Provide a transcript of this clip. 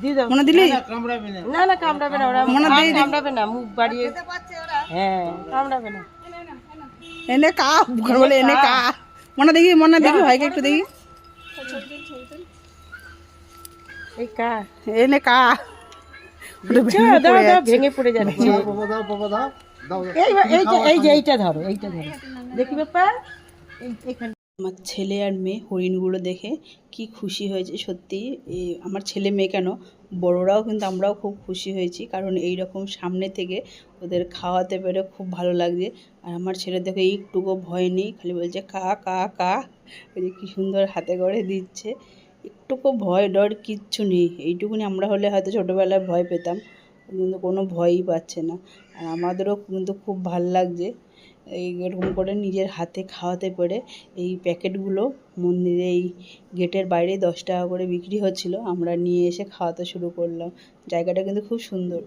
দিয়ে দাও। মনে দিলি? না না কামড়াবে না। ওরা মনে দিয়ে কামড়াবে না মুখ বাড়িয়ে। হ্যাঁ। কামড়াবে না। এনে কা বুখার বলে এনে কা মনে দেখি মনে দেখি ভাইকে একটু দেখি। এই কা এনে কা ভেঙে দাও পড়ে যাচ্ছে। ভেঙে পড়ে যাচ্ছে। এই যে এইটা ধরো এইটা ধরো। দেখি ব্যাপার। এখানে। আমার ছেলে আর মেয়ে হরিণগুলো দেখে কি খুশি হয়েছে সত্যি। আমার ছেলে মেয়ে কেন? বড়রাও কিন্তু আমরাও খুব খুশি হয়েছি, কারণ এই রকম সামনে থেকে ওদের খাওয়াতে পেরে খুব ভালো লাগছে। আর আমার ছেলে দেখে একটুকু ভয় নেই, খালি বলছে কা কা কা ওই যে কী সুন্দর হাতে করে দিচ্ছে। একটুকু ভয় ডর কিচ্ছু নেই, এইটুকুনি আমরা হলে হয়তো ছোটোবেলায় ভয় পেতাম, কিন্তু কোনো ভয়ই পাচ্ছে না। আর আমাদেরও কিন্তু খুব ভালো লাগছে। এই এরকম করে নিজের হাতে খাওয়াতে পেরে এই প্যাকেটগুলো মন্দিরে এই গেটের বাইরে দশ টাকা করে বিক্রি হচ্ছিল। আমরা নিয়ে এসে খাওয়াতে শুরু করলাম। জায়গাটা কিন্তু খুব সুন্দর।